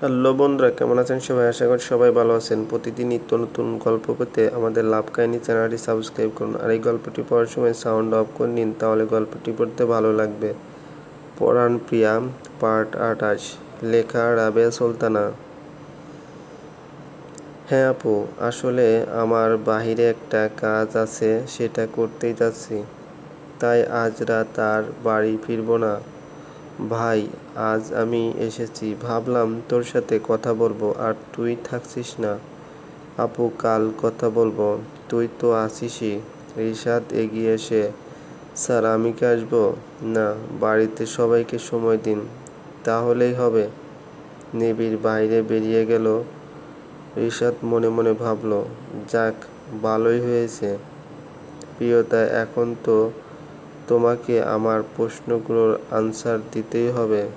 Hello বন্ধুরা, কেমন আছেন সবাই? আশা করি সবাই ভালো আছেন। প্রতিদিন নিত্য নতুন গল্প পেতে আমাদের লাভ কাহিনী চ্যানেলটি সাবস্ক্রাইব করুন। আর এই গল্পটি পড়ার সময় সাউন্ড অফ করে নিন, তাহলে গল্পটি পড়তে ভালো লাগবে। পরাণ প্রিয়া, পার্ট আটাশ লেখা রাবেয়া সুলতানা। হ্যাঁ আপু, আসলে আমার বাহিরে একটা কাজ আছে, সেটা করতেই যাচ্ছি। তাই আজ রাত আর বাড়ি ফিরবো না। ভাই, আজ আমি এসেছি। ভাবলাম তোর সাথে কথা বলব আর তুই থাকছিস না। আপু, কাল কথা বলব। তুই তো আসিসই। রিশাদ এগিয়ে এসে, স্যার, আমি কি আসব? না, বাড়িতে সবাইকে সময় দিন। তাহলেই হবে। নিবিড় বাইরে বেরিয়ে গেল। রিশাদ মনে মনে ভাবলো, যাক, ভালোই হয়েছে। প্রিয়তা, এখন তো তোমাকে আমার প্রশ্নগুলোর আনসার দিতেই হবে।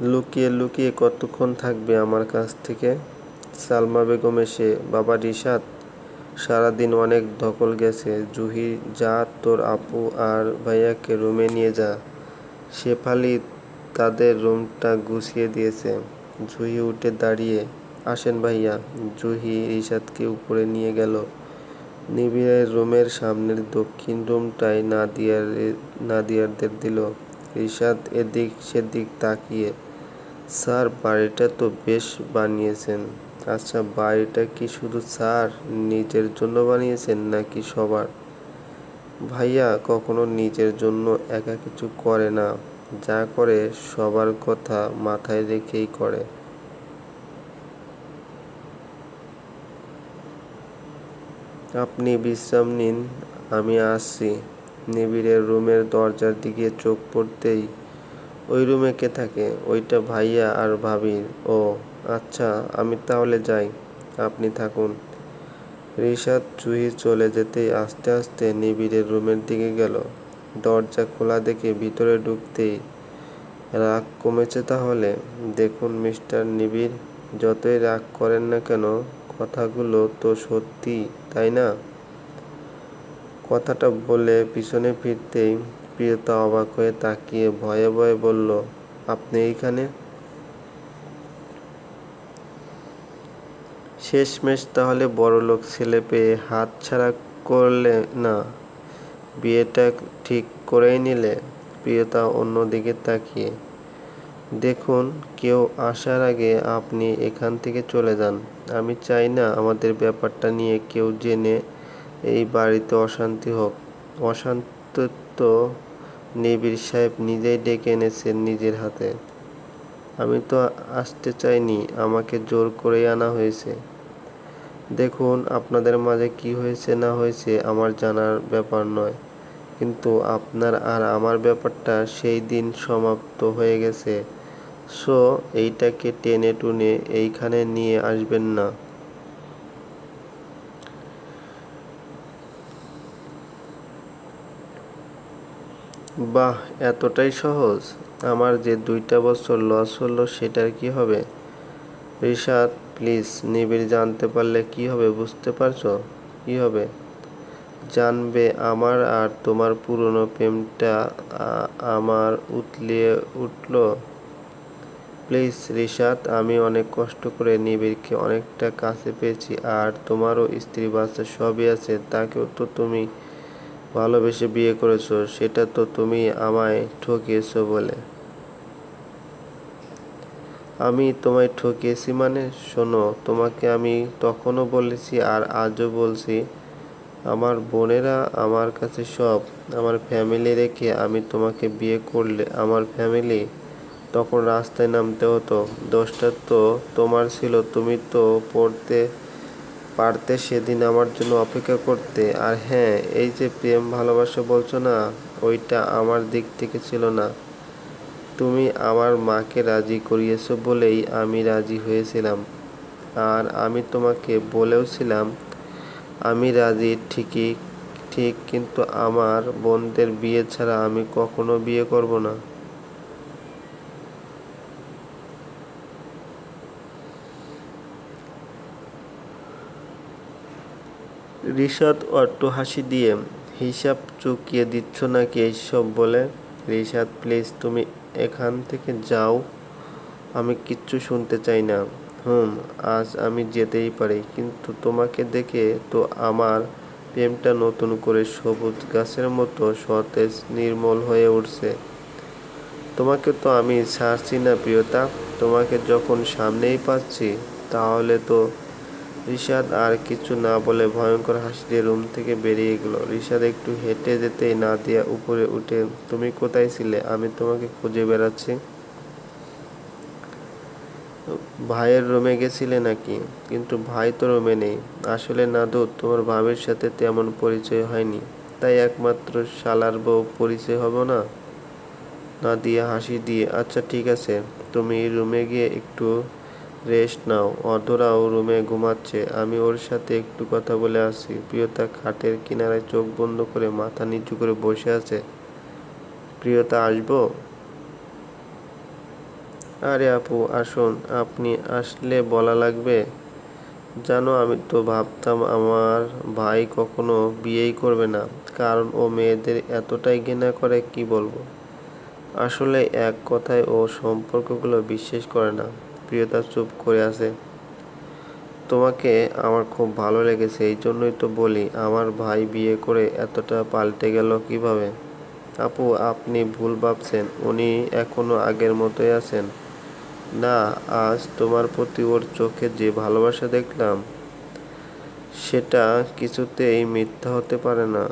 লুকিয়ে লুকিয়ে কতক্ষণ থাকবে আমার কাছ থেকে? সালমা বেগম এসে, বাবা রিশাদ, সারাদিন অনেক ধকল গেছে। জুহি, যা তোর আপু আর ভাইয়াকে রুমে নিয়ে যা। শেফালি তাদের রুমটা গুছিয়ে দিয়েছে। জুহি উঠে দাঁড়িয়ে, আসেন ভাইয়া। জুহি রিশাদকে উপরে নিয়ে গেল। নিবিড়ের রুমের সামনের দক্ষিণ রুমটায় নাদিয়ার নাদিয়ারদের দিল। রিশাদ এদিক সেদিক তাকিয়ে, স্যার, বাড়িটা তো বেশ বানিয়েছেন। আচ্ছা বাড়িটা কি শুধু স্যার নিজের জন্য বানিয়েছেন নাকি সবার? ভাইয়া, কখনো নিজের জন্য একা কিছু করে না। যা করে সবার কথা মাথায় রেখেই করে। আপনি বিশ্রাম নিন, আমি আসছি। নিবিড়ের রুমের দরজার দিকে চোখ পড়তেই ওই রুমে কে থাকে? ওইটা ভাইয়া আর ভাবির। ও আচ্ছা আমি তাহলে যাই। আপনি থাকুন। রিশাদ চুহি চলে যেতেই আস্তে আস্তে নিবিড়ের রুমের দিকে গেল। দরজা খোলা দেখে ভিতরে ঢুকতেই রাগ কমেছে তাহলে। দেখুন মিস্টার নিবিড়, যতই রাগ করেন না কেন কথাগুলো তো সত্যি, তাই না? কথাটা বলে পিছনে ফিরতেই প্রিয়তা অবাক হয়ে তাকিয়ে ভয়ে ভয়ে বলল, আপনি এইখানে? শেষমেশ তাহলে বড়লোক ছেলে পেয়ে হাত ছাড়া করলে না? বিয়েটা ঠিক করেই নিলে? প্রিয়তা অন্যদিকে তাকিয়ে। দেখুন, কেউ আসার আগে আপনি এখান থেকে চলে যান। আমি চাই না আমাদের ব্যাপারটা নিয়ে কেউ জেনে এই বাড়িতে অশান্তি হোক। অশান্ত তো নিবিড় সাহেব নিজেই ডেকে এনেছেন নিজের হাতে। আমি তো আসতে চাইনি, আমাকে জোর করেই আনা হয়েছে। দেখুন, আপনাদের মাঝে কি হয়েছে না হয়েছে আমার জানার ব্যাপার নয়। কিন্তু আপনার আর আমার ব্যাপারটা সেই দিন সমাপ্ত হয়ে গেছে। সো, এইটাকে টেনে টুনে এইখানে নিয়ে আসবেন না। বাহ, এতটাই সহজ। আমার যে দুইটা বছর লস হলো, সেটার কি হবে? রিশাদ প্লিজ নিবিড় জানতে পারলে কি হবে, বুঝতে পারছ? কি হবে? জানবে আমার আর তোমার পুরনো প্রেমটা আমার উতলিয়ে উঠল। প্লিজ রিশাদ আমি অনেক কষ্ট করে নিবিড়কে অনেকটা কাছে পেয়েছি আর তোমারও স্ত্রী বাচ্চা সবই আছে, তাকেও তো তুমি ভালোবেসে বিয়ে করেছ, সেটা তো তুমি আমায় ঠকিয়েছো বলে। আমি তোমায় ঠকিয়েছি মানে? শোনো, তোমাকে আমি তখনও বলেছি আর আজও বলছি আমার বোনেরা আমার কাছে সব। আমার ফ্যামিলি রেখে আমি তোমাকে বিয়ে করলে আমার ফ্যামিলি তখন রাস্তায় নামতে হতো। দোষটা তো তোমার ছিল, তুমি তো পড়তে পারতে সেদিন আমার জন্য অপেক্ষা করতে। আর হ্যাঁ এই যে প্রেম ভালোবাসা বলছো না, ওইটা আমার দিক থেকে ছিল না। তুমি আমার মাকে রাজি করিয়েছো বলেই আমি রাজি হয়েছিলাম। আর আমি তোমাকে বলেওছিলাম আমি রাজি, ঠিকই, ঠিক, কিন্তু আমার বোনদের বিয়ে ছাড়া আমি কখনো বিয়ে করব না। রিশাদ অট্ট হাসি দিয়ে, হিসাব চুকিয়ে দিচ্ছ নাকি এইসব বলে? রিশাদ, প্লিজ তুমি এখান থেকে যাও, আমি কিচ্ছু শুনতে চাই না। হুম, আজ আমি যেতেই পারি। কিন্তু তোমাকে দেখে তো আমার প্রেমটা নতুন করে সবুজ গাছের মতো সতেজ, নির্মল হয়ে উঠছে। তোমাকে তো আমি ছাড়ছি না, প্রিয়তা। তোমাকে যখন সামনেই পাচ্ছি, তাহলে তো রিশাদ আর কিছু না বলে ভয়ঙ্কর হাসি দিয়ে রুম থেকে বেরিয়ে গেল। রিশাদ একটু হেঁটে যেতেই না দিয়া উপরে উঠে, তুমি কোথায় ছিলে? আমি তোমাকে খুঁজে বেড়াচ্ছি। ভাইয়ের রুমে গেছিলে নাকি? কিন্তু ভাই তো রুমে নেই। আসলে নাদু, তোমার ভাবির সাথে তেমন পরিচয় হয়নি। তাই একমাত্র শালার বউ পরিচয় হব না? না দিয়ে হাসি দিয়ে আচ্ছা ঠিক আছে, তুমি রুমে গিয়ে একটু রেস্ট নাও। অধরাও রুমে ঘুমাচ্ছে। আমি ওর সাথে একটু কথা বলে আসি প্রিয়তা খাটের কিনারায় চোখ বন্ধ করে মাথা নিচু করে বসে আছে। প্রিয়তা, আসব? আরে আপু, আসুন। আপনি আসলে বলা লাগবে? জানো, আমি তো ভাবতাম আমার ভাই কখনো বিয়েই করবে না, কারণ ও মেয়েদের এতটাই ঘৃণা করে, কি বলব? আসলে এক কথায় ও সম্পর্কগুলো বিশ্বাস করে না। প্রিয়তা চুপ করে আছে। তোমাকে আমার খুব ভালো লেগেছে, এই জন্যই তো বলি, আমার ভাই বিয়ে করে এতটা পাল্টে গেল কীভাবে? আপু, আপনি ভুল ভাবছেন, উনি এখনও আগের মতোই আছেন। না, আজ তোমার প্রতি ওর চোখে যে ভালোবাসা দেখলাম, সেটা কিছুতেই মিথ্যা হতে পারে না।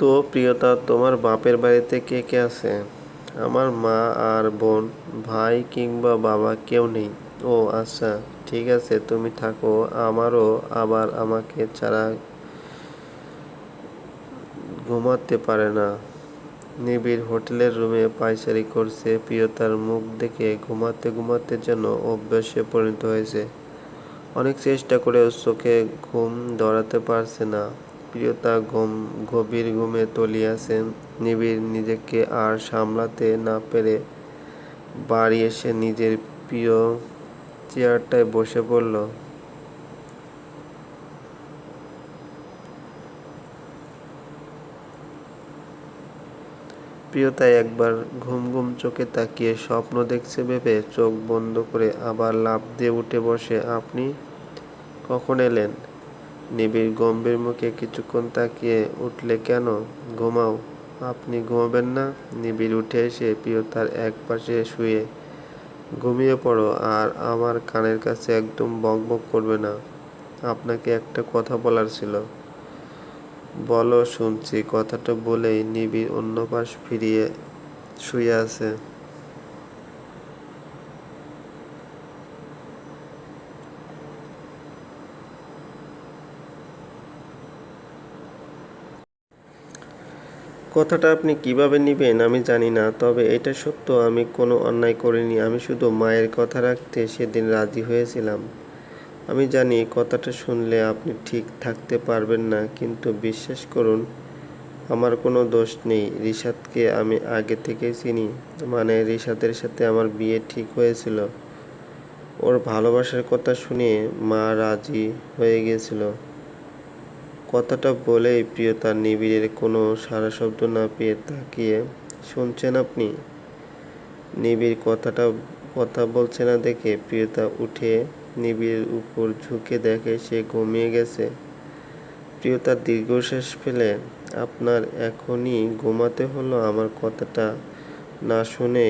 তো প্রিয়তা, তোমার বাপের বাড়িতে কে কে আছে? আমার মা আর বোন, ভাই কিংবা বাবা কেউ নেই। ও আচ্ছা ঠিক আছে, তুমি থাকো। আমারও আবার আমাকে ছাড়া ঘুমাতে পারে না। নিবিড় হোটেলের রুমে পায়চারি করছে প্রিয়তার মুখ দেখে ঘুমাতে ঘুমাতে যেন অভ্যাসে পরিণত হয়েছে। অনেক চেষ্টা করেও চোখে ঘুম ধরাতে পারছে না। প্রিয়তা ঘুম গভীর ঘুমে তলিয়াছেন। নিবিড় নিজেকে আর সামলাতে না পেরে বাড়ি এসে নিজের প্রিয় চেয়ারটায় বসে পড়ল। প্রিয়তা একবার ঘুম ঘুম চোখে তাকিয়ে স্বপ্ন দেখছে ভেবে চোখ বন্ধ করে আবার লাফ দিয়ে উঠে বসে, আপনি কখন এলেন? নিবিড় গম্ভীর মুখে কিছুক্ষণ তাকিয়ে উঠলে কেন? ঘুমাও। আপনি ঘুমাবেন না? নিবিড় উঠে এসে প্রিয়তার এক পাশে শুয়ে ঘুমিয়ে পড়ো আর আমার কানের কাছে একদম বক বক করবে না। আপনাকে একটা কথা বলার ছিল। বলো শুনছি, কথাটা বলেই নিবিড় অন্য পাশ ফিরিয়ে শুয়ে আছে। কথাটা আপনি কীভাবে নেবেন আমি জানি না, তবে এটা সত্য, আমি কোনো অন্যায় করিনি, আমি শুধু মায়ের কথা রাখতে সেদিন রাজি হয়েছিলাম। আমি জানি কথাটা শুনলে আপনি ঠিক থাকতে পারবেন না, কিন্তু বিশ্বাস করুন, আমার কোনো দোষ নেই, রিশাদকে আমি আগে থেকেই চিনি মানে রিশাদের সাথে আমার বিয়ে ঠিক হয়েছিল। ওর ভালোবাসার কথা শুনে মা রাজি হয়ে গিয়েছিল কথাটা বলেই প্রিয়তার নিবিড়ের কোনো সারা শব্দ না পেয়ে তাকিয়ে, শুনছেন আপনি? নিবিড় কথাটা, কথা বলছে না দেখে প্রিয়তা উঠে নিবিড়ের উপর ঝুঁকে দেখে সে ঘুমিয়ে গেছে। প্রিয়তা দীর্ঘশ্বাস ফেলে, আপনার এখনই ঘুমাতে হলো আমার কথাটা না শুনে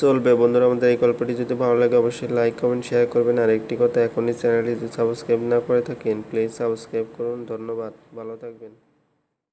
চলবে। বন্ধুরা, আমাদের এই গল্পটি যদি ভালো লাগে, অবশ্যই লাইক কমেন্ট শেয়ার করবেন। আর একটি কথা এখনই চ্যানেলটি যদি সাবস্ক্রাইব না করে থাকেন প্লিজ সাবস্ক্রাইব করুন। ধন্যবাদ। ভালো থাকবেন।